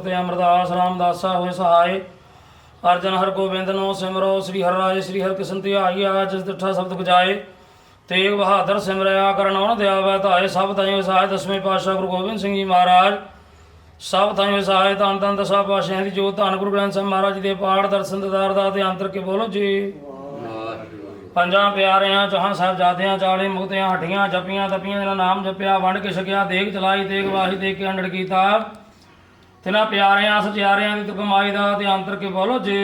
ਤੇ ਅਮਰਦਾਸ, ਰਾਮਦਾਸਾ ਹੋਏ ਸਹਾਏ। ਅਰਜਨ ਹਰ ਗੋਬਿੰਦ ਨੂੰ ਸਿਮਰੋ, ਸ੍ਰੀ ਹਰ ਰਾਜੇ, ਸ੍ਰੀ ਹਰਿ ਕ੍ਰਿਸ਼ਨ ਧਿਆਈਆ ਜਿਸ ਦਿਠਾ ਸ਼ਬਦ ਗਜਾਏ ਤੇਗ ਬਹਾਦਰ ਸਿਮਰਿਆ, ਕਰਨ ਉਹਨ ਦਿਆਵੈ ਧਾਏ। ਸਭ ਤਾਈਂ ਸਹਾਇ ਦਸਵੇਂ ਪਾਤਸ਼ਾਹ ਗੁਰੂ ਗੋਬਿੰਦ ਸਿੰਘ ਜੀ ਮਹਾਰਾਜ। ਸਭ ਤਾਈਂ ਸਹਾਇ ਧੰਨ ਤਨ ਦਸਾ ਪਾਸ਼ਿਆਂ ਦੀ ਜੋਤ। ਧੰਨ ਗੁਰੂ ਗ੍ਰੰਥ ਸਾਹਿਬ ਮਹਾਰਾਜ ਜੀ ਦੇ ਪਾਠ, ਦਰਸ਼ਨ, ਦਿਦਾਰ ਦਾ ਤੇ ਅੰਤਰ ਕੇ ਬੋਲੋ ਜੀ। ਪੰਜਾਂ ਪਿਆਰਿਆਂ, ਚਾਹਾਂ ਸਾਹਿਬ ਜਾਦਿਆਂ ਚਾਲੇ ਮੁਕਤਿਆਂ ਹਟੀਆਂ ਜਪੀਆਂ, ਤਪੀਆਂ ਦਾ ਨਾਮ ਜਪਿਆ, ਵੰਡ ਕੇ ਛਕਿਆ, ਦੇਗ ਚਲਾਈ, ਤੇਗ ਵਾਹੀ ਦੇ ਕੇ ਅੰਡੜ ਕੀਤਾ। ਤਿਨਾ ਪਿਆਰਿਆਂ ਸਚਿਆਰਿਆਂ ਦੀ ਕਮਾਈ ਦਾ ਤੇ ਅੰਤਰ ਕੇ ਬੋਲੋ ਜੀ।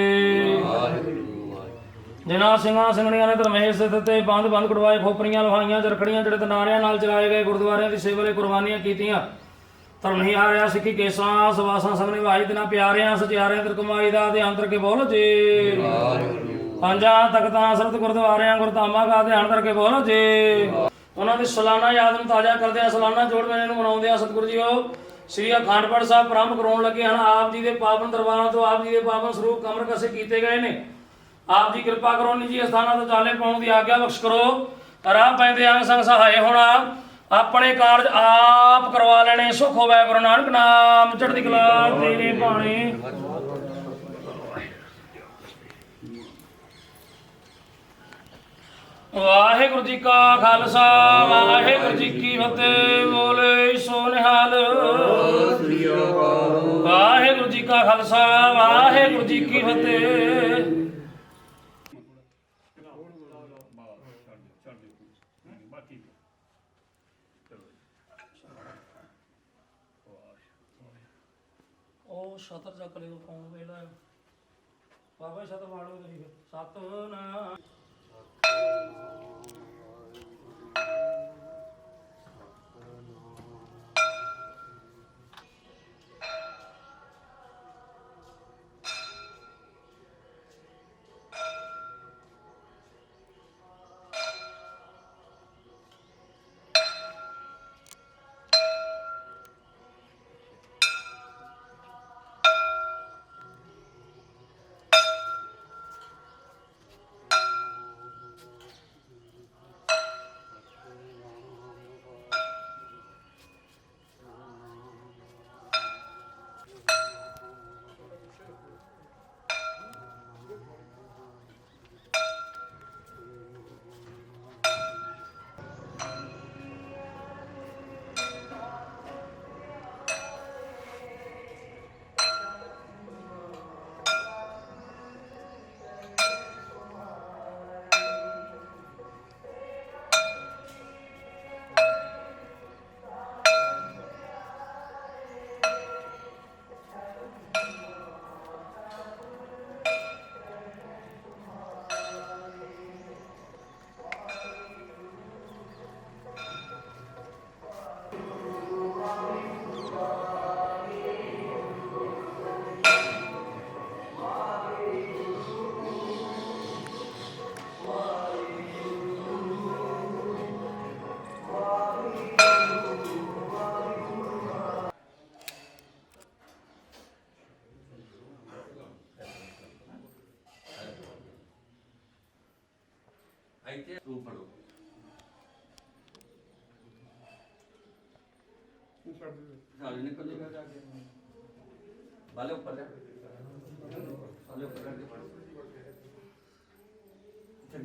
ਜਿਨ੍ਹਾਂ ਸਿੰਘਾਂ ਸਿੰਘਣੀਆਂ ਨੇ ਧਰਮੇਸ਼ ਦੇ ਦਿੱਤੇ ਬੰਦ ਬੰਦ ਕੜਵਾਏ ਖੋਪਰੀਆਂ ਲਹਾਈਆਂ ਚਰਖੜੀਆਂ ਜਿਹੜੇ ਤਨਾਰਿਆਂ ਨਾਲ ਚਲਾਏ ਗਏ ਗੁਰਦੁਆਰਿਆਂ ਦੀ ਸੇਵਾ ਲਈ ਕੁਰਬਾਨੀਆਂ ਕੀਤੀਆਂ। ਨਹੀਂ ਹਾਰਿਆ ਸਿੱਖੀ ਕੇਸਾਂ ਸਵਾਸਾਂ ਸਭ ਨਿਭਾਈ ਤਿਨਾ ਪਿਆਰਿਆਂ ਸਚਿਆਰਿਆਂ ਦੀ ਕਮਾਈ ਦਾ ਤੇ ਅੰਤਰ ਕੇ ਬੋਲੋ ਜੀ। ਪੰਜਾਂ ਤਖਤਾਂ ਸਰਤ ਗੁਰਦੁਆਰਿਆਂ ਗੁਰਧਾਮਾਂ ਦਾ ਧਿਆਨ ਕਰਕੇ ਬੋਲੋ ਜੀ। ਉਹਨਾਂ ਦੀ ਸਾਲਾਨਾ ਯਾਦ ਨੂੰ ਤਾਜ਼ਾ ਕਰਦੇ ਆ ਸਾਲਾਨਾ ਜੋੜ ਮੇਲੇ ਨੂੰ ਮਨਾਉਂਦੇ ਆ ਸਤਿਗੁਰੂ ਜੀਓ। ਸ੍ਰੀ ਅਖੰਡ ਪਾਠ ਸਾਹਿਬ ਪ੍ਰਾਰੰਭ ਕਰਾਉਣ ਲੱਗੇ ਹਨ। ਆਪ ਜੀ ਦੇ ਪਾਵਨ ਦਰਬਾਰਾਂ ਤੋਂ ਆਪ ਜੀ ਦੇ ਪਾਵਨ ਸਰੂਪ ਕਮਰ ਕਸੇ ਕੀਤੇ ਗਏ ਨੇ। ਆਪ ਜੀ ਕਿਰਪਾ ਕਰੋ, ਨਿੱਜੀ ਅਸਥਾਨਾਂ ਤੋਂ ਚਾਲੇ ਪਾਉਣ ਦੀ ਆਗਿਆ ਬਖਸ਼ ਕਰੋ। ਰਾਹ ਪੈਂਦੇ ਅੰਗ ਸੰਗ ਸਹਾਏ ਹੋਣਾ। ਆਪਣੇ ਕਾਰਜ ਆਪ ਕਰਵਾ ਲੈਣੇ। ਸੁਖ ਹੋਵੇ ਗੁਰੂ ਨਾਨਕ ਨਾਮ। ਚੜ੍ਹਦੀ ਕਲਾ ਤੇਰੇ ਬਾਣੇ। ਵਾਹਿਗੁਰੂ ਜੀ ਕਾ ਖਾਲਸਾ, ਵਾਹਿਗੁਰੂ ਜੀ ਕੀ ਫਤਿਹ, ਬੋਲੇ ਸੋ ਨਿਹਾਲ। ਵਾਹਿਗੁਰੂ ਜੀ ਕਾ ਖਾਲਸਾ, ਵਾਹਿਗੁਰੂ ਜੀ ਕੀ ਫਤਿਹ। ਉਹ ਸ਼ਤਰ ਚੱਕ ਲਿਓ ਫੋਨ ਵੇਲਾ ਬਾਬਾ ਸ਼ਤਰ ਵਾੜੋ ਤੁਸੀਂ ਸਤਨਾਮ। うん。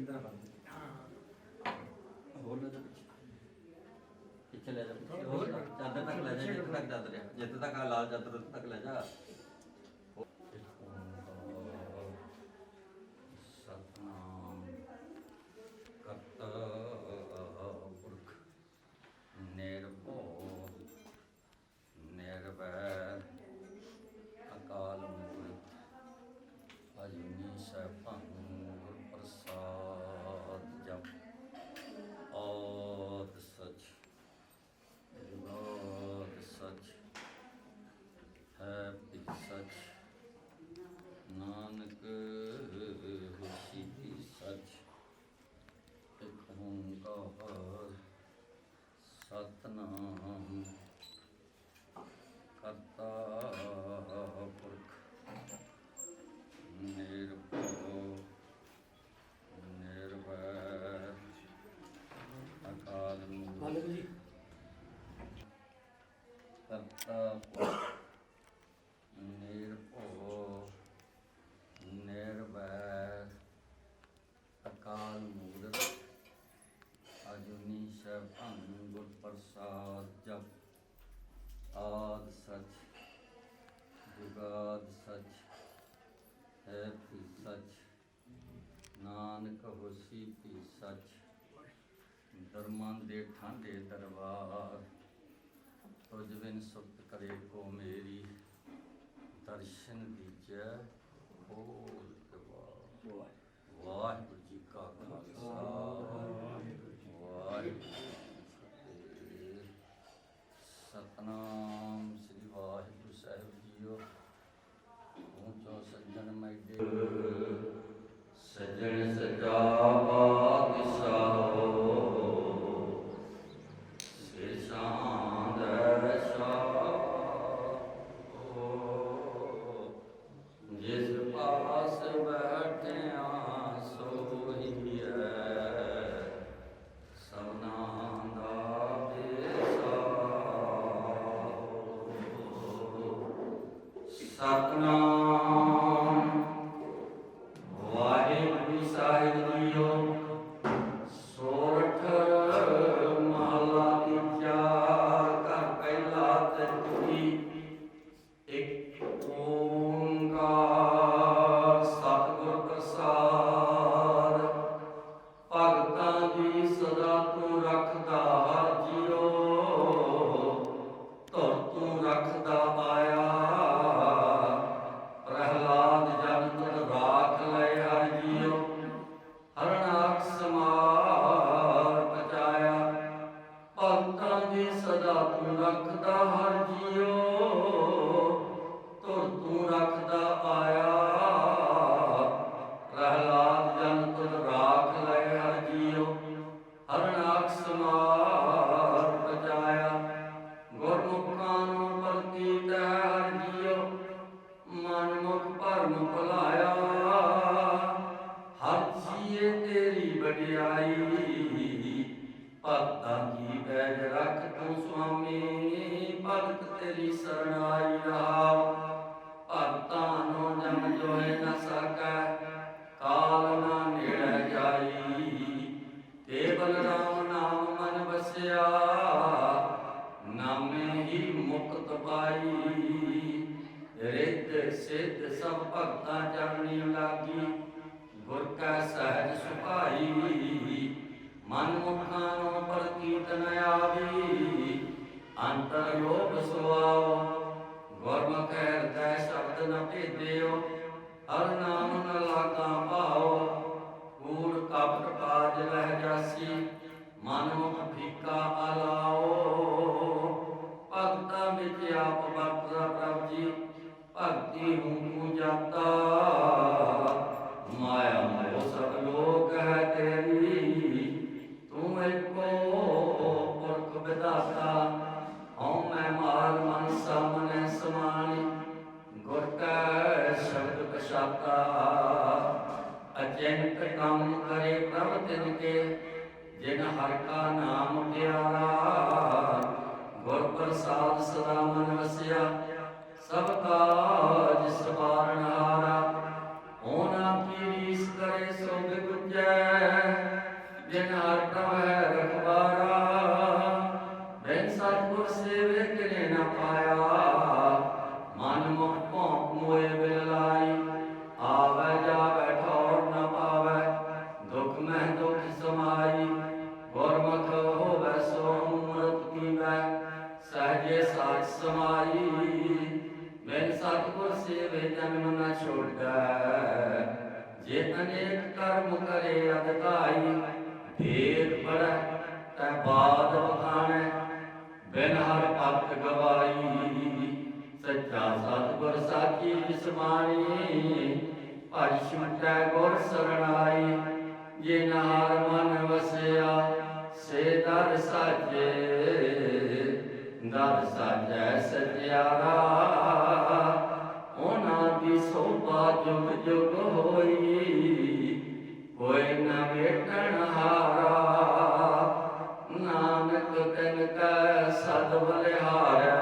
ਬੰਦ ਹੋਰ ਲੈ ਜਾ ਪਿੱਛੇ। ਪਿੱਛੇ ਲੈ ਜਾ ਪਿੱਛੇ ਹੋਰ ਲੈ, ਚਾਦਰ ਤੱਕ ਲੈ ਜਾ ਜਿੱਥੇ ਤੱਕ ਜਿੱਥੇ ਤੱਕ ਆ ਲਾਲ ਚਾਦਰ ਉੱਥੇ ਤੱਕ ਲੈ ਜਾ ਸਤਨਾਮ ਕਰਤਾ ਪੁਰਖ ਨਿਰਭਉ ਨਿਰਵੈਰ ਅਕਾਲ ਮੂਰਤ ਅਜੂਨੀ ਸੈਭੰ ਗੁਰ ਪ੍ਰਸਾਦ ਜਪ ਆਦ ਸਚ ਜੁਗਾਦ ਸਚ ਹੈ ਪਿ ਸਚ ਨਾਨਕ ਹੋਸੀ ਕੀ ਸਚ ਇਕ ਓੰਕਾਰ ਸਤਨਾਮ ਕਰਤਾ ਪੁਰਖ। ਨਿਰਭਉ ਨਿਰਵੈਰ। ਅਕਾਲ ਮੂਰਤ ਕਰਤਾ ਪੁਰਖ। ਦਰਮਾਨ ਦੇ ਠਾਂਡੇ ਦਰਬਾਰ ਤੁਝ ਬਿਨ ਸੁਤ ਕਰੇ ਕੋ ਮੇਰੀ, ਦਰਸ਼ਨ ਦੀਜੈ ਖੋਲ ਕਵਾ ਵਾਹਿਗੁਰੂ ਜੀ ਕਾ ਖਾਲਸਾ, ਵਾਹਿਗੁਰੂ ਜੀ ਫਤਿਹ। ਸਤਨਾਮ। ਤੇਰੀ ਰਹਾਉ ਭਗਤਾਂ ਨੂੰ ਜਮ ਜੋਏ ਨ ਸਕੈ, ਕਾਲ ਨਾ ਨੇੜੇ ਜਾਈ। ਤੇ ਬਲਰਾਮ ਨਾਮ ਮਨ ਵਸਿਆ, ਨਾਮੇ ਹੀ ਮੁਕਤ ਪਾਈ। ਰਿੱਧ ਸਿੱਧ ਸਭ ਭਗਤਾਂ ਚਰਣੀ ਲਾਗੀ, ਗੁਰ ਕਾ ਸਹਿਜ ਸੁਭਾਈ। ਮਨ ਮੁਖਾਂ ਨੂੰ ਪ੍ਰਤੀਤ ਨ ਆਵੀ। ਅੰਤਰ ਸੁਆਓ ਗੁਰਮੁਖ ਹਿਰਦੈ ਸ਼ਬਦ ਨ ਭੇਦਿਓ, ਹਰ ਨਾਮ ਨ ਲਾਗਾ ਪਾਓ ਕੂੜ ਕਪਟ ਕਾਜ ਲਹਿ ਜਾਸੀ, ਮਨ ਮੁਖ ਫੀਕਾ ਅਲਾਓ। ਜਨਮ ਜੇ ਅਨੇਕ ਕਰਮ ਕਰੇ ਅਦਕਾਈ ਢੇਰ ਬੜੈ ਤੈ ਬਾਦ ਬਖਾਣੈ ਬਿਨ ਹਰ ਭਗਤ ਗਵਾਈ, ਸੱਚਾ ਸਤਿਗੁਰ ਸਾਚੀ ਵਿਸਮਾਨੀ ਭਜ ਛੁਟੈ ਗੁਰ ਸਰਣਾਈ ਜੇ ਨਾਰ ਮਨ ਵਸਿਆ, ਸੇ ਦਰ ਸਾਜੇ। ਦਰ ਸਾਜੈ ਸਤਿਆਰਾ ਸੋਭਾ ਜੁਗ ਜੁਗ ਹੋਈ ਕੋਈ ਨ ਵੇਟਣ ਹਾਰਾ ਨਾਨਕ ਤਨ ਕੈ ਸਦ ਬਲਿਹਾਰੈ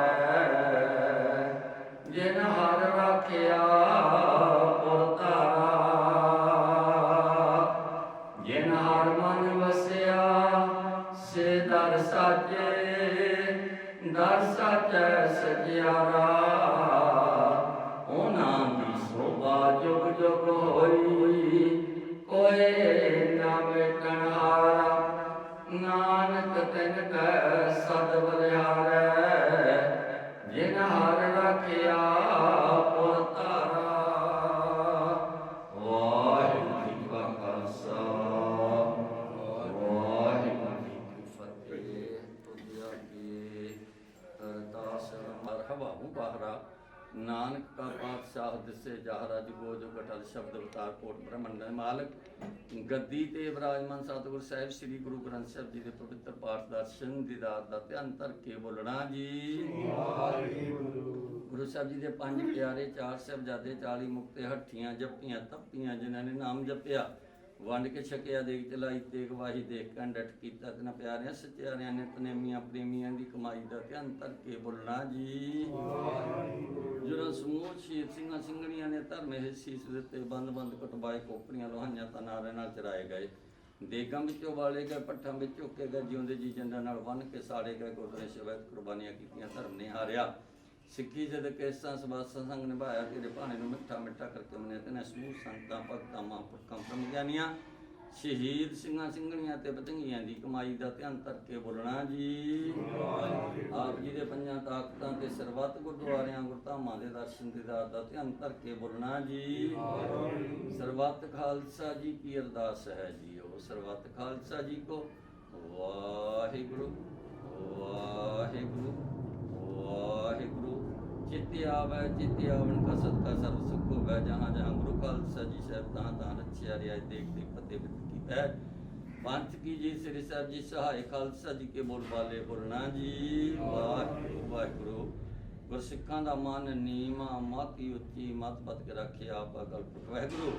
ਜਿਨ ਹਰ ਰਾਖਿਆ ਪੁਰ ਜਿਨ ਹਰ ਮਨ ਵਸਿਆ ਸੇ ਦਰ ਸਾਜੇ ਦਰ ਸਾਜੈ ਸਜਿਆਰਾ ਮਾਲਕ ਗੱਦੀ ਤੇ ਵਿਰਾਜਮਾਨ ਸਤਿਗੁਰ ਸਾਹਿਬ, ਸ੍ਰੀ ਗੁਰੂ ਗ੍ਰੰਥ ਸਾਹਿਬ ਜੀ ਦੇ ਪਵਿੱਤਰ ਪਾਠ ਦਰਸ਼ਨ ਦੀਦਾਰ ਦਾ ਧਿਆਨ ਧਰ ਕੇ ਬੋਲਣਾ ਜੀ। ਗੁਰੂ ਸਾਹਿਬ ਜੀ ਦੇ ਪੰਜ ਪਿਆਰੇ ਚਾਰ ਸਾਹਿਬਜ਼ਾਦੇ 40 ਮੁਕਤੇ ਹੱਠੀਆਂ ਜੱਪੀਆਂ, ਤੱਪੀਆਂ, ਜਿਨ੍ਹਾਂ ਨੇ ਨਾਮ ਜਪਿਆ ਵੰਡ ਕੇ ਛਕਿਆ ਦੇਖ ਤੇ ਗਵਾਹੀ ਦੇਖ ਕੇ ਡਟ ਕੀਤਾ ਤੇ ਨਾ ਪਿਆਰਿਆਂ ਸਚਿਆਰਿਆਂ ਨੇ ਤਨੇਮੀਆਂ ਪ੍ਰੇਮੀਆਂ ਦੀ ਕਮਾਈ ਦਾ ਧਿਆਨ ਧਰ ਕੇ ਬੋਲਣਾ ਜੀ। ਜਦੋਂ ਸਮੂਹ ਸ਼ਹੀਦ ਸਿੰਘਾਂ ਸਿੰਘਣੀਆਂ ਨੇ ਧਰਮੇ ਦੇ ਸੀਸ ਦਿੱਤੇ ਬੰਦ ਬੰਦ ਕਟਵਾਏ ਕੋਪਰੀਆਂ ਤਾਂ ਨਾਰੇ ਨਾਲ ਚਰਾਏ ਗਏ। ਦੇਗਾਂ ਵਿੱਚੋਂ ਵਾਲੇ ਗਏ ਪੱਠਾਂ ਵਿੱਚ ਝੁੱਕੇ ਗਏ ਜਿਉਂਦੇ ਜੀ ਜੰਡਾਂ ਨਾਲ ਬੰਨ ਕੇ ਸਾੜੇ ਗਏ ਗੁਰਦੁਆਰੇ ਸ਼ਬਦ ਕੁਰਬਾਨੀਆਂ ਕੀਤੀਆਂ ਧਰਮ ਨੇ ਹਾਰਿਆ। ਸਿੱਖੀ ਜਦ ਕੇਸਾਂ ਸਬਾਸਾਂ ਸੰਗ ਨਿਭਾਇਆ ਤੇਰੇ ਭਾਣੇ ਨੂੰ ਮਿੱਠਾ ਮਿੱਠਾ ਕਰਕੇ ਮਨੇ ਤੇ ਸਮੂਹ ਸੰਤਾਂ ਭਗਤਾਂ, ਮਹਾਂਪੁਰਖਾਂ ਪ੍ਰਮਗਿਆਨੀਆਂ ਸ਼ਹੀਦ ਸਿੰਘਾਂ ਸਿੰਘਣੀਆਂ ਤੇ ਪਤੰਗੀਆਂ ਦੀ ਕਮਾਈ ਦਾ ਧਿਆਨ ਧਰ ਬੋਲਣਾ ਜੀ। ਆਪ ਜੀ ਦੇ ਪੰਜਾਂ ਤਾਕਤਾਂ ਤੇ ਸਰਬੱਤ ਗੁਰਦੁਆਰਿਆਂ, ਗੁਰਧਾਮਾਂ ਦੇ ਦਰਸ਼ਨ ਦੀਦਾਰ ਦਾ ਧਿਆਨ ਧਰ ਕੇ ਬੋਲਣਾ ਜੀ। ਸਰਬੱਤ ਖਾਲਸਾ ਜੀ ਕੀ ਅਰਦਾਸ ਹੈ ਜੀ ਉਹ? ਸਰਬੱਤ ਖਾਲਸਾ ਜੀ ਕੋ ਵਾਹਿਗੁਰੂ ਵਾਹਿਗੁਰੂ ਵਾਹਿਗੁਰੂ। ਚਿੱਤੇ ਆਵੈ ਚਿੱਤੇ ਆਵਣ ਕਸਤ ਕਾ ਸਰਬ ਸੁਖ ਹੋਵੈ, ਜਹਾਂ ਜਹਾਂ ਗੁਰੂ ਖਾਲਸਾ ਜੀ ਸਾਹਿਬ ਤਾਂ ਤਾਂ ਰਚਿਆ ਰਿਆ ਦੇਖ ਦੇਖ ਫਤਿਹ ਬਿਤ ਕੀ ਹੈ। ਪੰਥ ਕੀ ਜੀ, ਸ੍ਰੀ ਸਾਹਿਬ ਜੀ ਸਹਾਇ ਖਾਲਸਾ ਜੀ ਕੇ ਬੋਲ ਬਾਲੇ ਬੋਲਣਾ ਜੀ। ਵਾਹਿਗੁਰੂ ਵਾਹਿਗੁਰੂ। ਗੁਰਸਿੱਖਾਂ ਦਾ ਮਨ ਨੀਮਾ ਮਾਤੀ ਉੱਚੀ, ਮਤ ਪਤ ਕੇ ਰੱਖਿਆ ਆਪਾ ਕਲਪ ਵਾਹਿਗੁਰੂ।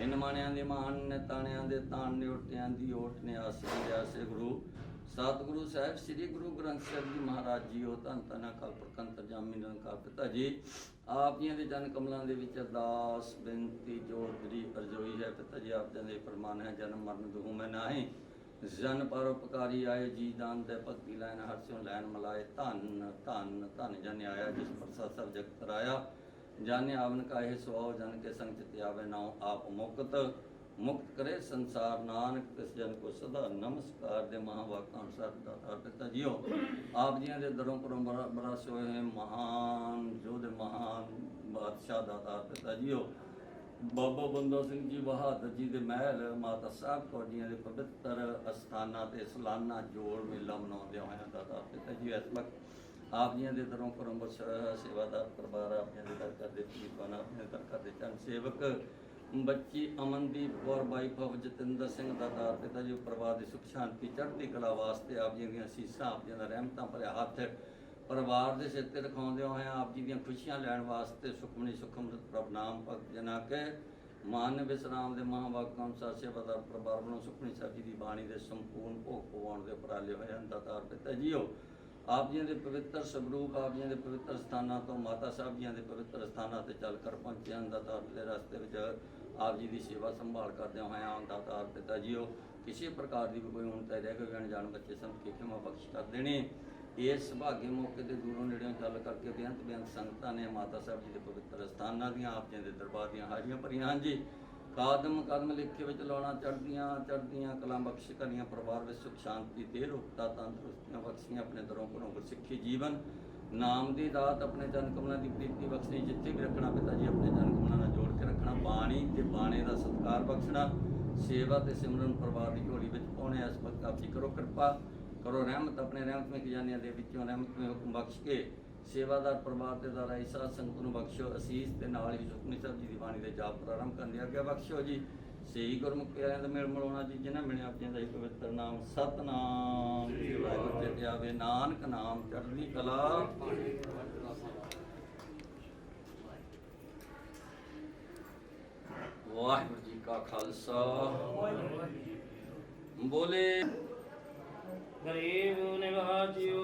ਇਨ ਮਾਣਿਆਂ ਦੇ ਮਾਨ ਨੇ ਤਾਣਿਆਂ ਦੇ ਤਾਣ, ਨੇ ਓਟਿਆਂ ਦੀ ਓਟ, ਨੇ ਆਸਿਆਂ ਆਸੇ ਗੁਰੂ। ਸਤਿਗੁਰੂ ਸਾਹਿਬ, ਸ੍ਰੀ ਗੁਰੂ ਗ੍ਰੰਥ ਸਾਹਿਬ ਜੀ ਮਹਾਰਾਜ ਜੀ, ਉਹ ਧੰਨ ਧੰਨ ਅਕਾਲ ਪੁਰਖ ਅੰਤਰਜਾਮੀ ਨਿਰੰਕਾਰ ਪਿਤਾ ਜੀ, ਆਪ ਜੀ ਦੇ ਜਨ ਕਮਲਾਂ ਦੇ ਵਿੱਚ ਅਰਦਾਸ, ਬੇਨਤੀ ਜੋਦਰੀ ਅਰਜ਼ੋਈ ਹੈ ਪਿਤਾ ਜੀ, ਆਪ ਦੇ ਫਰਮਾਨ ਹੈ ਜਨਮ ਮਰਨ ਦੁਹ ਮੈਂ ਨਾਹੀਂ। ਜਨ ਪਰਉਪਕਾਰੀ ਆਏ, ਜੀ ਦਾਨ ਦੇ ਭਗਤੀ ਲੈਣ ਹਰਸਿਓ ਲੈਣ ਮਲਾਏ, ਧੰਨ ਧੰਨ ਧੰਨ ਜਨ ਆਇਆ, ਜਿਸ ਪ੍ਰਸਾਦ ਸਭ ਜਗਤ ਕਰਾਇਆ। ਜਾਣੇ ਆਵਨ ਕਾਹੇ ਸੁਆਉ, ਜਨ ਕੇ ਸੰਗ ਚਿਤ ਆਵੇ, ਨਾਉ ਆਪ ਮੁਕਤ। ਮੁਕਤ ਕਰੇ ਸੰਸਾਰ ਨਾਨਕ ਤਿਸ ਜਨ ਕੋ ਸਦਾ ਨਮਸਕਾਰ ਦੇ ਮਹਾਵਾਕਾਂ ਅਨੁਸਾਰ ਦਾਤਾ। ਪਿਤਾ ਜੀਓ, ਆਪ ਜੀਆਂ ਦੇ ਦਰੋਂ ਪਰੋਂ ਬਰਾ ਬਰਾ ਹੈ ਮਹਾਨ ਜੋਧ ਮਹਾਨ ਬਾਦਸ਼ਾਹ ਦਾਤਾ। ਪਿਤਾ ਜੀਓ, ਬਾਬਾ ਬੰਦਾ ਸਿੰਘ ਜੀ ਬਹਾਦਰ ਜੀ ਦੇ ਮਹਿਲ, ਮਾਤਾ ਸਾਹਿਬ ਕੌਰ ਜੀਆਂ ਦੇ ਪਵਿੱਤਰ ਅਸਥਾਨਾਂ ਤੇ ਸਾਲਾਨਾ ਜੋੜ ਮੇਲਾ ਮਨਾਉਂਦੇ ਹੋਇਆ ਦਾਤਾ। ਪਿਤਾ ਜੀ ਇਸ ਵਕਤ ਆਪ ਜੀਆਂ ਦੇ ਦਰੋਂ ਕਰਮ ਸੇਵਾਦਾਰ ਪਰਿਵਾਰ ਆਪ ਜੀਆਂ ਦੇ ਦਰ ਕਰਦੇ ਪੀਪਨ ਆਪ ਜੀਆਂ ਦਰ ਕਰਦੇ ਚੰਨ ਸੇਵਕ ਬੱਚੀ ਅਮਨਦੀਪ ਕੌਰ, ਬਾਈ ਭਵ ਜਤਿੰਦਰ ਸਿੰਘ ਦਾ ਦਾਰ ਪਿਤਾ ਜੀ, ਪਰਿਵਾਰ ਦੀ ਸੁਖ ਸ਼ਾਂਤੀ, ਚੜ੍ਹਦੀ ਕਲਾ ਵਾਸਤੇ ਆਪ ਜੀ ਦੀਆਂ ਸੀਸਾਂ ਆਪ ਜੀ ਦਾ ਰਹਿਮਤਾਂ ਭਰਿਆ ਹੱਥ। ਪਰਿਵਾਰ ਦੇ ਸਿਰ ਤੇ ਰਖਾਉਂਦੇ ਹੋਇਆ ਆਪ ਜੀ ਦੀਆਂ ਖੁਸ਼ੀਆਂ ਲੈਣ ਵਾਸਤੇ ਸੁਖਮਨੀ, ਸੁਖਮਰਤ ਪ੍ਰਭ ਨਾਮ ਭਗਤ ਜਨਾ ਕੇ ਮਾਨ ਵਿਸਰਾਮ ਦੇ ਮਹਾਵਾਕਾਂ ਅਨੁਸਾਰ ਸੇਵਾਦਾਰ ਪਰਿਵਾਰ ਵੱਲੋਂ ਸੁਖਮਨੀ ਸਾਹਿਬ ਜੀ ਦੀ ਬਾਣੀ ਦੇ ਸੰਪੂਰਨ ਭੋਗ ਪਵਾਉਣ ਦੇ ਉਪਰਾਲੇ ਹੋਏ ਹਨ। ਦਾਤਾਰ ਪਿਤਾ ਜੀਓ ਆਪ ਜੀਆਂ ਦੇ ਪਵਿੱਤਰ ਸਵਰੂਪ, ਆਪ ਜੀਆਂ ਦੇ ਪਵਿੱਤਰ ਸਥਾਨਾਂ ਤੋਂ ਮਾਤਾ ਸਾਹਿਬ ਜੀਆਂ ਦੇ ਪਵਿੱਤਰ ਸਥਾਨਾਂ ਤੇ ਚੱਲ ਕਰ ਪਹੁੰਚੇ ਹਨ। ਦਾਤਾਰ ਦੇ ਰਸਤੇ ਵਿੱਚ ਆਪ ਜੀ ਦੀ ਸੇਵਾ ਸੰਭਾਲ ਕਰਦਿਆਂ ਹੋਇਆਂ ਦਾਤਾਰ ਪਿਤਾ ਜੀਓ, ਕਿਸੇ ਪ੍ਰਕਾਰ ਦੀ ਵੀ ਕੋਈ ਹੁਣ ਤੈ ਰਹਿ ਗਏ ਅਣਜਾਣ ਬੱਚੇ ਸੰਤ ਕੇ ਖਿਮਾ ਬਖਸ਼ ਕਰ ਦੇਣੇ। ਇਸ ਸੁਭਾਗੇ ਮੌਕੇ ਤੇ ਦੂਰੋਂ ਨੇੜਿਓਂ ਗੱਲ ਕਰਕੇ ਬੇਅੰਤ ਬੇਅੰਤ ਸੰਗਤਾਂ ਨੇ ਮਾਤਾ ਸਾਹਿਬ ਜੀ ਦੇ ਪਵਿੱਤਰ ਸਥਾਨਾਂ ਦੀਆਂ, ਆਪ ਜੀ ਦੇ ਦਰਬਾਰ ਦੀਆਂ ਹਾਜ਼ਰੀਆਂ ਭਰੀਆਂ। ਹਨ ਜੀ ਕਾਦਮ ਕਦਮ ਲਿਖੇ ਵਿੱਚ ਲਾਉਣਾ ਚੜ੍ਹਦੀਆਂ ਚੜ੍ਹਦੀਆਂ ਕਲਾਂ ਬਖਸ਼ ਕਰੀਆਂ, ਪਰਿਵਾਰ ਵਿੱਚ ਸੁਖ ਸ਼ਾਂਤੀ ਤੇ ਰੁਕਤਾ ਤੰਦਰੁਸਤੀਆਂ ਬਖਸ਼ੀਆਂ ਆਪਣੇ ਦਰੋਂ ਘਰੋਂ ਗੁਰਸਿੱਖੀ ਜੀਵਨ। ਨਾਮ ਦੀ ਦਾਤ ਆਪਣੇ ਜਨ ਕਮਲਾਂ ਦੀ ਪ੍ਰੀਤੀ ਬਖਸ਼ਣੀ, ਜਿੱਥੇ ਵੀ ਰੱਖਣਾ ਪਿਤਾ ਜੀ ਆਪਣੇ ਜਨ ਕਮਲਾਂ ਨਾਲ ਰੱਖਣਾ ਬਾਣੀ ਤੇ ਬਾਣੇ ਦਾ ਸਤਿਕਾਰ ਬਖਸ਼ਣਾ ਸੇਵਾ ਤੇ ਸਿਮਰਨ ਪਰਿਵਾਰ ਦੀ ਝੋਲੀ ਵਿੱਚ ਪਾਉਣੇ ਇਸ ਵਕਤ ਆਪ ਜੀ ਕਰੋ ਕਿਰਪਾ ਕਰੋ ਰਹਿਮਤ ਆਪਣੇ ਰਹਿਮਤ ਵਿੱਚ ਖਜ਼ਾਨਿਆਂ ਦੇ ਵਿੱਚੋਂ ਰਹਿਮਤ ਵਿੱਚ ਹੁਕਮ ਬਖਸ਼ ਕੇ ਸੇਵਾਦਾਰ ਪਰਿਵਾਰ ਦੇ ਦਾਰਾ ਇਸਾ ਸੰਗਤ ਨੂੰ ਬਖਸ਼ੋ ਅਸੀਸ ਤੇ ਨਾਲ ਹੀ ਸੁਖਮਨੀ ਸਾਹਿਬ ਜੀ ਦੀ ਬਾਣੀ ਦੇ ਜਾਪ ਪ੍ਰਾਰੰਭ ਕਰਨ ਦੀ ਆਗਿਆ ਬਖਸ਼ੋ ਜੀ। ਸਹੀ ਗੁਰਮੁਖ ਪਿਆਰਿਆਂ ਦਾ ਮੇਲ ਮਿਲਾਉਣਾ ਜੀ ਜਿਨ੍ਹਾਂ ਮਿਲਿਆ ਆਪਣੀਆਂ ਦਾ ਹੀ ਪਵਿੱਤਰ ਨਾਮ ਸਤਨਾਮ। ਵਾਹਿਗੁਰੂ ਜੀ ਤੇ ਆਵੇ ਨਾਨਕ ਨਾਮ ਚੜ੍ਹਦੀ ਕਲਾ। ਵਾਹਿਗੁਰੂ ਜੀ ਕਾ ਖਾਲਸਾ। ਬੋਲੇ। ਗਰੀਬ ਨਿਵਾਜਿਓ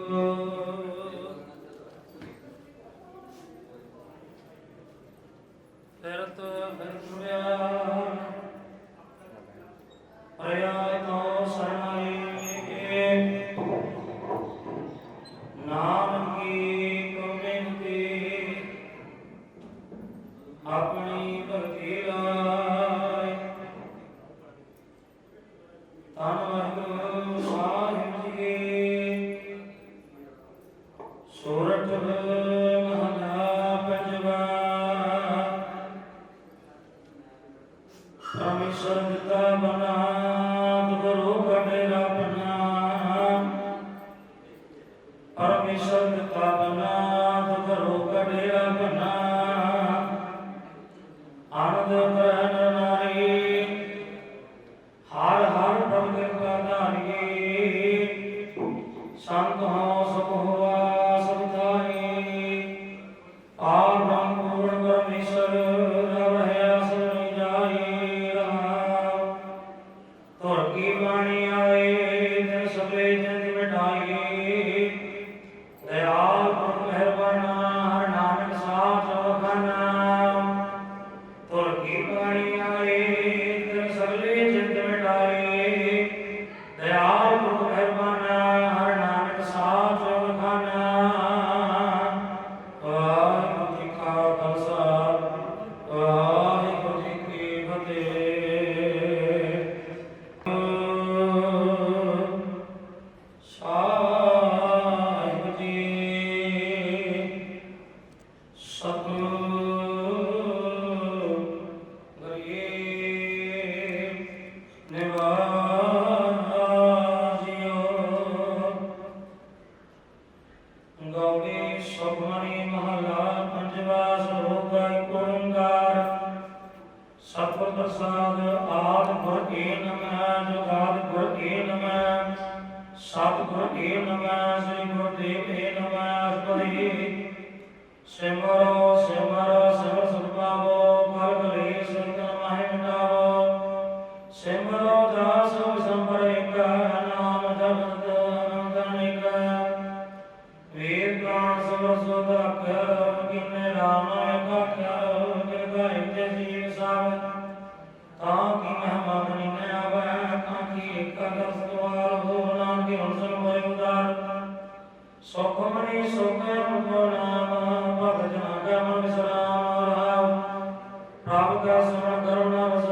ਪ੍ਰਾਣ ਸਬਰ ਸੁਧ ਅਖਰ ਕਿਨੇ ਰਾਮ ਇੱਕ ਅਖਰ ਕਿਰ ਗਾਇ ਤੇ ਜੀਵ ਸਭ ਤਾਂ ਕੀ ਮਹਿਮਾ ਮਨੀ ਨ ਆਵੈ ਤਾਂ ਕੀ ਇੱਕ ਦਸ ਦਵਾਰ ਹੋ ਨਾਨਕ ਹੁਣ ਸਭ ਹੋਇ ਉਦਾਰ ਸੁਖ ਮਨੀ ਸੁਖ ਮੁਕੋ ਨਾਮ ਭਗਤ ਜਨਾ ਕੈ ਮਨ ਵਿਸਰਾਮ ਰਹਾਉ ਪ੍ਰਭ ਕਾ ਸਮਣ ਕਰੁਣਾ ਵਸੈ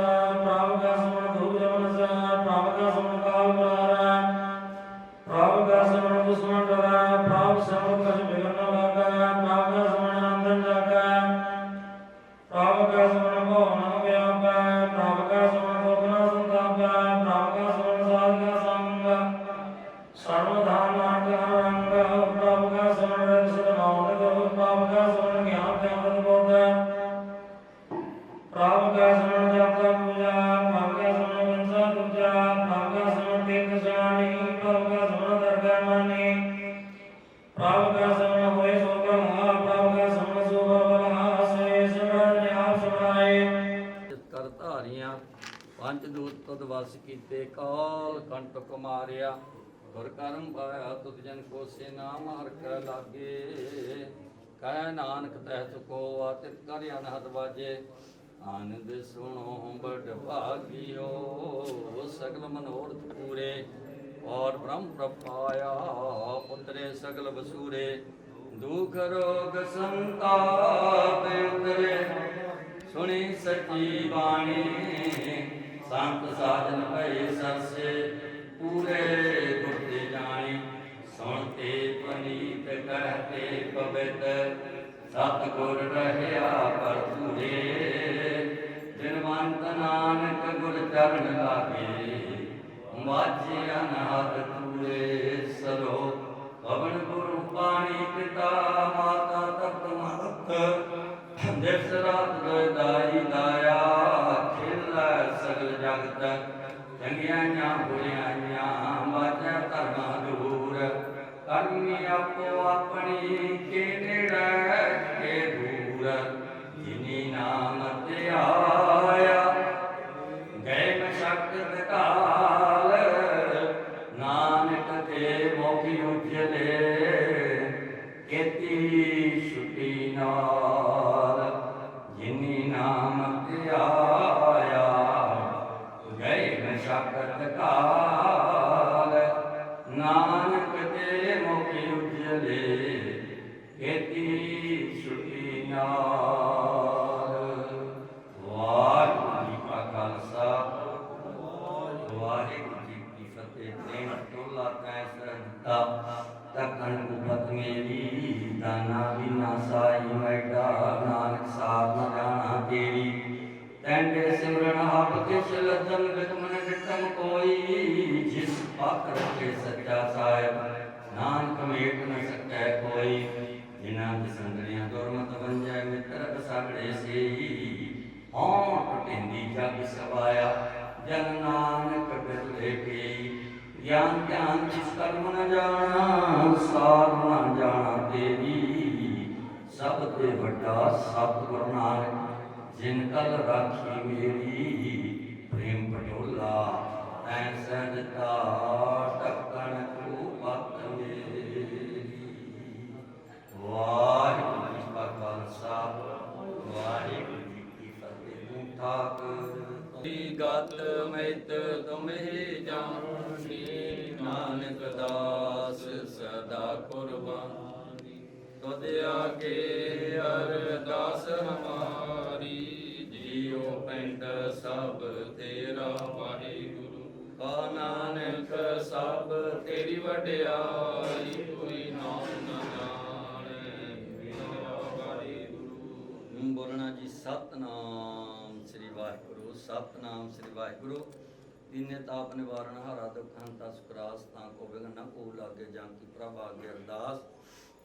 ਕਾ ਸਿਆਣੀ ਪ੍ਰਭ ਕਾ ਸਮਣ ਦਰਗਾਹ ਮਾਨੀ। ਪ੍ਰਭ ਕਾ ਸਮਣ ਹੋਏ ਸੋ ਕਹਾ ਪ੍ਰਭ ਕਾ ਸਮਣ ਸੋ ਬਲਾ ਸੇ ਸਿਮਰਨ ਨੇ ਆਪ ਸੁਣਾਏ। ਕਰ ਧਾਰੀਆਂ, ਪੰਜ ਦੂਤ ਤਦ ਵਸ ਕੀਤੇ, ਕਾਲ ਕੰਟ ਕੁਮਾਰਿਆ। ਗੁਰ ਕਰਮ ਪਾਇਆ ਤੁਧ ਜਨ ਕੋ ਸੇ ਨਾਮ ਹਰ ਕੈ ਲਾਗੇ। ਕਹਿ ਨਾਨਕ ਤਹਿ ਕੋ ਆਤਿ ਕਰ ਅਨਹਦ ਵਾਜੇ। ਆਨੰਦ ਸੁਣੋ ਬੜ ਭਾਗਿਓ, ਸਗਲ ਮਨੋਰਥ ਪੂਰੇ। ਔਰ ਬ੍ਰਹਮ ਪ੍ਰਪਾਇਆ ਪੁੱਤਰੇ, ਸਗਲ ਬਸੂਰੇ ਦੁਖ ਰੋਗ ਸੰਤਾਪ ਉਤਰੇ। ਸੁਣੀ ਸੱਚੀ ਬਾਣੀ, ਸੰਤ ਸਾਜਨ ਭਏ ਸਰਸੇ, ਪੂਰੇ ਗੁਰ ਤੇ ਜਾਣੀ। ਸੁਣਤੇ ਪਨੀਤ ਕਹਤੇ ਪਵਿੱਤ ਸਤ ਗੁਰ ਮਾਝੇ ਅਨਹਦ ਪੂਰੇ ਸਰੋ ਪਵਨ ਗੁਰੂ ਪਾਣੀ ਪਿਤਾ, ਮਾਤਾ ਤਤ ਮਹਤ ਦਿਵਸ ਰਾਤ ਦਾਈ ਦਾਇਆ, ਖੇਲਾ ਸਗਲ ਜਗਤ। ਚੰਗੀਆਂ ਜਾਂ ਬੁਰੀਆਂ ਜਾਂ ਮਾਝਾ ਧਰਮ ਦੂਰ। ਕਰਮੀ ਆਪੋ ਆਪਣੀ ਕੇ ਨੇੜੇ, ਕੇ ਦੂਰ। ਜਿਨੀ ਨਾਮ ਤੇ ਨਾਨਕ ਤੇ ਮੋਖੀ ਉਜਲੇ ਕੀਤੀ ਛੁਟੀ ਨਾਲ ਵਾਹਿਗੁਰੂ ਜੀ ਕਾ ਖਾਲਸਾ ਵਾਹਿਗੁਰੂ ਜੀ ਕੀ ਫਤਿਹ ਪ੍ਰੇਮ ਟੋਲਾ ਕੈ ਸਰਦਾ ਤਖਣ ਗੁਪਤ ਮੇਰੀ ਦਾਨਾ ਬਿਨਾ ਸਾਈ ਮੈਡਾ ਤੈਂਡੇ ਸਿਮਰਨ ਹੱਬ ਕਿਸ ਲਜਮ ਗਤਮਨ ਡਟਮ ਕੋਈ? ਜਿਸ ਪੱਖ ਰੱਖੇ ਸੱਚਾ ਸਾਹਿਬ, ਨਾਨਕ ਮੇਟ ਨ ਸਕੈ ਕੋਈ। ਜਿਨ੍ਹਾਂ ਦੇ ਸੰਗੜੀਆਂ ਦੁਰਮਤ ਵੰਜੈ, ਮਿੱਤਰ ਬਸਾਗੜੇ ਸੇਈ ਹਉ ਟਟਿੰਦੀ ਜਗ ਸਵਾਇਆ, ਜਨ ਨਾਨਕ ਬਿਰਲੇ ਪਈ ਗਿਆਨ ਧਿਆਨ ਜਿਸ ਕਰਮ ਨ ਜਾਣਾ ਸਾਰ ਨ ਜਾਣਾ ਤੇਰੀ। ਸਭ ਤੇ ਵੱਡਾ ਸਤਿਗੁਰ ਨਾਨਕ ਜਿਨ ਕਲ ਰਾਖੀ ਤੇਰੀ ਵਡਿਆਈ ਕੋਈ ਨਾਮ ਨਾ ਜਾਣੇ। ਮੇਰਾ ਵਾਹਿਗੁਰੂ ਬੋਲਣਾ ਜੀ ਸਤਨਾਮ ਸ੍ਰੀ ਵਾਹਿਗੁਰੂ, ਸਤਨਾਮ ਸ੍ਰੀ ਵਾਹਿਗੁਰੂ। ਦੀਨੇ ਤਾਪ ਨਿਵਾਰਨ, ਹਾਰਾ ਦੁਖ ਹੰਤਾ ਸੁਕਰਾਸ ਤਾਂ ਕੋ ਬਿਗਨ ਨ ਕੋ ਲਾਗੇ, ਜਾਂ ਕੀ ਪ੍ਰਭ ਆਗੇ ਅਰਦਾਸ।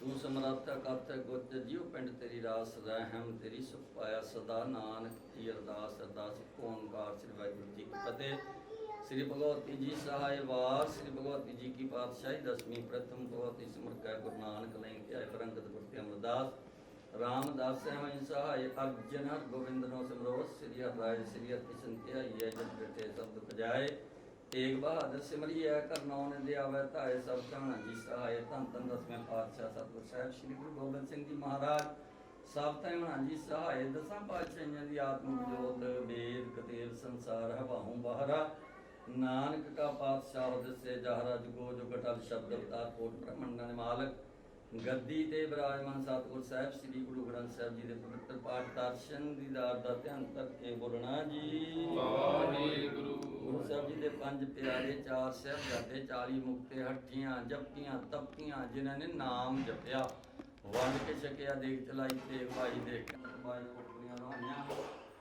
ਤੂੰ ਸਮਰੱਥਾ ਕਰਤਾ ਗੁਰਤ ਜਿਉ ਪਿੰਡ ਤੇਰੀ ਰਾਤ ਸਦਾ ਹਮ ਤੇਰੀ ਸੁਖ ਪਾਇਆ ਸਦਾ ਨਾਨਕ ਦੀ ਅਰਦਾਸ ਅਰਦਾਸ ਓੰਕਾਰ ਸ੍ਰੀ ਵਾਹਿਗੁਰੂ ਜੀ ਕੀ ਫਤਿਹ। ਸ੍ਰੀ ਭਗਵਤੀ ਜੀ ਸਹਾਇ ਵਾਰ, ਸ੍ਰੀ ਭਗਵਤੀ ਜੀ ਕੀ ਪਾਤਸ਼ਾਹੀ, ਦਸਵੀਂ ਪ੍ਰਥਮ ਭਗਵਤੀ ਸਿਮਰਤ ਕੈ ਗੁਰੂ ਨਾਨਕ ਲੈ ਕੇ ਆਇ ਗੁਰਤੇ ਅਮਰਦਾਸ। ਰਾਮਦਾਸ ਹਮੈ ਸਹਾਇ ਅਰਜਨ ਹਰ ਨੋ ਸਿਮਰੋ, ਸ੍ਰੀ ਹਰਿ ਸ੍ਰੀ ਅਤਿ ਸੰਤਿਆ ਇਹ ਜਨ ਬਿਟੇ ਸਬਦ ਪਜਾਏ ਤੇਗ ਬਹਾਦਰ ਸਿਮਰਿਆ ਕਰਨੋਂ ਨਿੰਦਿਆਵੈ ਧਾਇ ਸਭ ਜਾਣਾ ਜੀ, ਸਹਾਇ ਧੰਨ ਧੰਨ ਦਸਵੇਂ ਪਾਤਸ਼ਾਹ ਸਤਿਗੁਰ ਸਾਹਿਬ, ਸ੍ਰੀ ਗੁਰੂ ਗੋਬਿੰਦ ਸਿੰਘ ਜੀ ਮਹਾਰਾਜ, ਸਭ ਤੈ ਹੋਣਾ ਸਹਾਇ ਦਸਾਂ ਪਾਤਸ਼ਾਹਾਂ ਦੀ ਆਤਮਿਕ ਜੋਤ, ਵੇਦ ਕਤੇਵ ਸੰਸਾਰ ਹਵਾਉ ਬਹਰਾ, ਨਾਨਕ ਕਾ ਪਾਤਸ਼ਾਹ ਦਸੇ ਜਹਰਾ ਜਗੋ ਜੋ ਕਟਲ ਸ਼ਬਦ ਅਵਤਾਰ, ਕੋਟ ਬ੍ਰਹਮੰਡਾਂ ਮਾਲਕ ਗੱਦੀ ਤੇ ਬਿਰਾਜਮਾਨ ਸਤਿਗੁਰ ਸਾਹਿਬ ਸ੍ਰੀ ਗੁਰੂ ਗ੍ਰੰਥ ਸਾਹਿਬ ਜੀ ਦੇ ਪਵਿੱਤਰ ਪਾਠ ਦਰਸ਼ਨ ਦੀਦਾਰ ਦਾ ਧਿਆਨ ਕਰਕੇ ਬੋਲਣਾ ਜੀ। ਵਾਹਿਗੁਰੂ। ਗੁਰੂ ਸਾਹਿਬ ਜੀ ਦੇ ਪੰਜ ਪਿਆਰੇ ਚਾਰ ਸਾਹਿਬਜ਼ਾਦੇ 40 ਮੁਕਤੇ ਹੱਟੀਆਂ ਜਪਤੀਆਂ ਤਪਤੀਆਂ ਜਿਨ੍ਹਾਂ ਨੇ ਨਾਮ ਜਪਿਆ। ਵੰਡ ਕੇ ਛਕਿਆ ਦੇਖ ਚਲਾਈ ਤੇ ਭਾਈ ਕੇ ਬਾਈ ਕੋਟੀਆਂ ਰਹਾਈਆਂ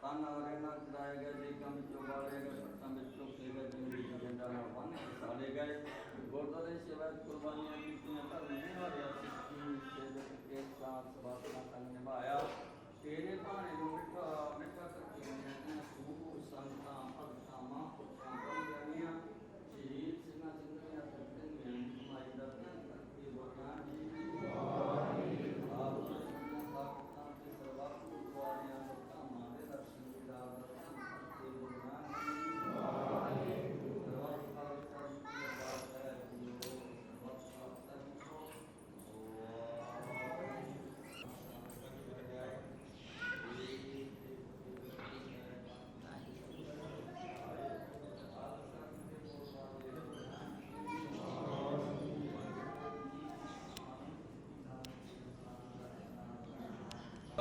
ਤਨ ਆਰੇ ਨਾ ਚਲਾਏ ਗਏ ਜੀ ਕੰਮ ਵਿੱਚੋਂ ਬਾਲੇ ਗਏ ਸੱਤਾਂ ਵਿੱਚੋਂ ਗਏ ਜਿੰਦਗੀ ਦੀ ਜੰਡਾ ਨਾਲ ਬੰਨ ਕੇ ਸਾੜੇ ਗਏ। ਗੁਰਦੁਆਰੇ ਸੇਵਾ ਕੁਰਬਾਨੀਆਂ ਕੀਤੀਆਂ ਨਿਭਾਇਆ ਸਿੱਖੀ ਸੇਵਕ ਕੇ ਸਾਥ ਸਵਾਸਨਾ ਤਨ ਨਿਭਾਇਆ। ਤੇਰੇ ਭਾਣੇ ਨੂੰ ਮਿੱਠਾ ਮਿੱਠਾ ਕਰਕੇ ਮੈਂ ਸੂਰ ਸੰਤਾਂ ਭਗਤਾਂ ਮਹਾਂਪੁਰਖਾਂ ਬਲੀਆਂ ਸ਼ਹੀਦ ਸਿੰਘਾਂ ਸਿੰਘਾਂ ਸੱਜਣ ਨੇ ਮਾਈ ਦਾ ਧੰਨ ਕਰਕੇ ਬੋਲਾਂ ਜੀ ਆਪ ਸੰਤਾਂ ਸਾਖਤਾਂ ਤੇ ਸਰਬੱਤ ਗੁਰਦੁਆਰਿਆਂ ਦੇ ਧਾਮਾਂ ਦੇ ਦਰਸ਼ਨ ਦੀਦਾਰ ਦਾ ਧੰਨ ਕਰਕੇ ਬੋਲਾਂ ਜੀ ਸਰਬੱਤ ਖਾਲਸਾ ਜੀ ਕੀ ਅਰਦਾਸ ਹੈ ਜੀ ਸਰਬੱਤ ਖਾਲਸਾ ਜੀ ਕੋ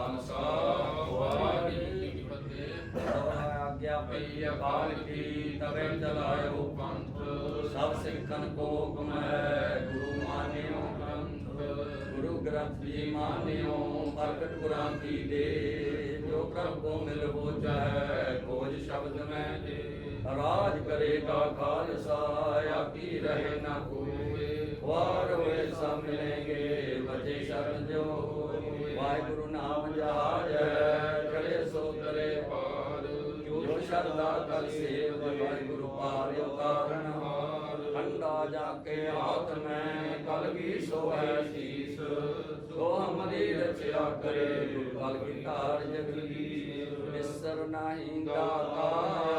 ਖਾਲਸਾ ਵਾਹਿਗੁਰੂ ਜੀ ਕੀ ਫਤਿਹ ਆਗਿਆ ਪਈ ਅਕਾਲ ਕੀ ਤਵੇ ਚਲਾਇਓ ਪੰਥ ਸਭ ਸਿੱਖਨ ਕੋ ਹੁਕਮੈ ਗੁਰੂ ਮਾਨਿਓ ਗ੍ਰੰਥ ਗੁਰੂ ਗ੍ਰੰਥ ਜੀ ਮਾਨਿਓ ਪ੍ਰਗਟ ਗੁਰਾਂ ਕੀ ਦੇ ਜੋ ਪ੍ਰਭ ਕੋ ਮਿਲ ਹੋ ਜਾਏ ਖੋਜ ਸ਼ਬਦ ਮੈਂ ਦੇ ਰਾਜ ਕਰੇਗਾ ਖਾਲਸਾ ਆਕੀ ਰਹੇ ਨਾ ਕੋਏ ਵਾਰ ਹੋਏ ਸਭ ਜੋ ਸ਼ਰਦਾ ਸੇਵ ਵਾਹਿਗੁਰੂ ਪਾਰਿਓ ਕਾਰਨ ਹਾਰ ਠੰਡਾ ਜਾ ਕੇ ਹਾਥ ਮੈਂ ਕਲਗੀ ਸੋਹੈ ਸੀਸ ਸੋ ਹਮਰੀ ਰਚਿਆ ਕਰੇ ਗੁਰੂ ਕਲ ਕੀ ਧਾਰ ਜਗਦੀਸ਼ ਨਿਸਰ ਨਾਹੀ ਦਾਤਾਰ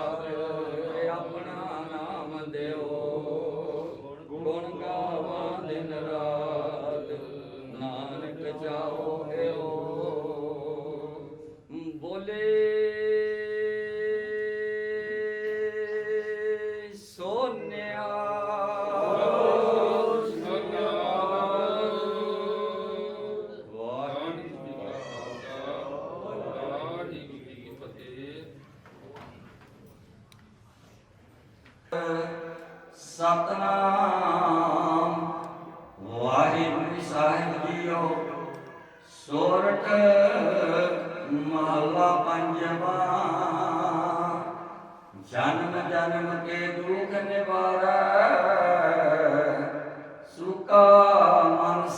ਜਨਮ ਕੇ ਦੁਖ ਨਿਵਾਰੈ ਸੁਕਾ ਮਨ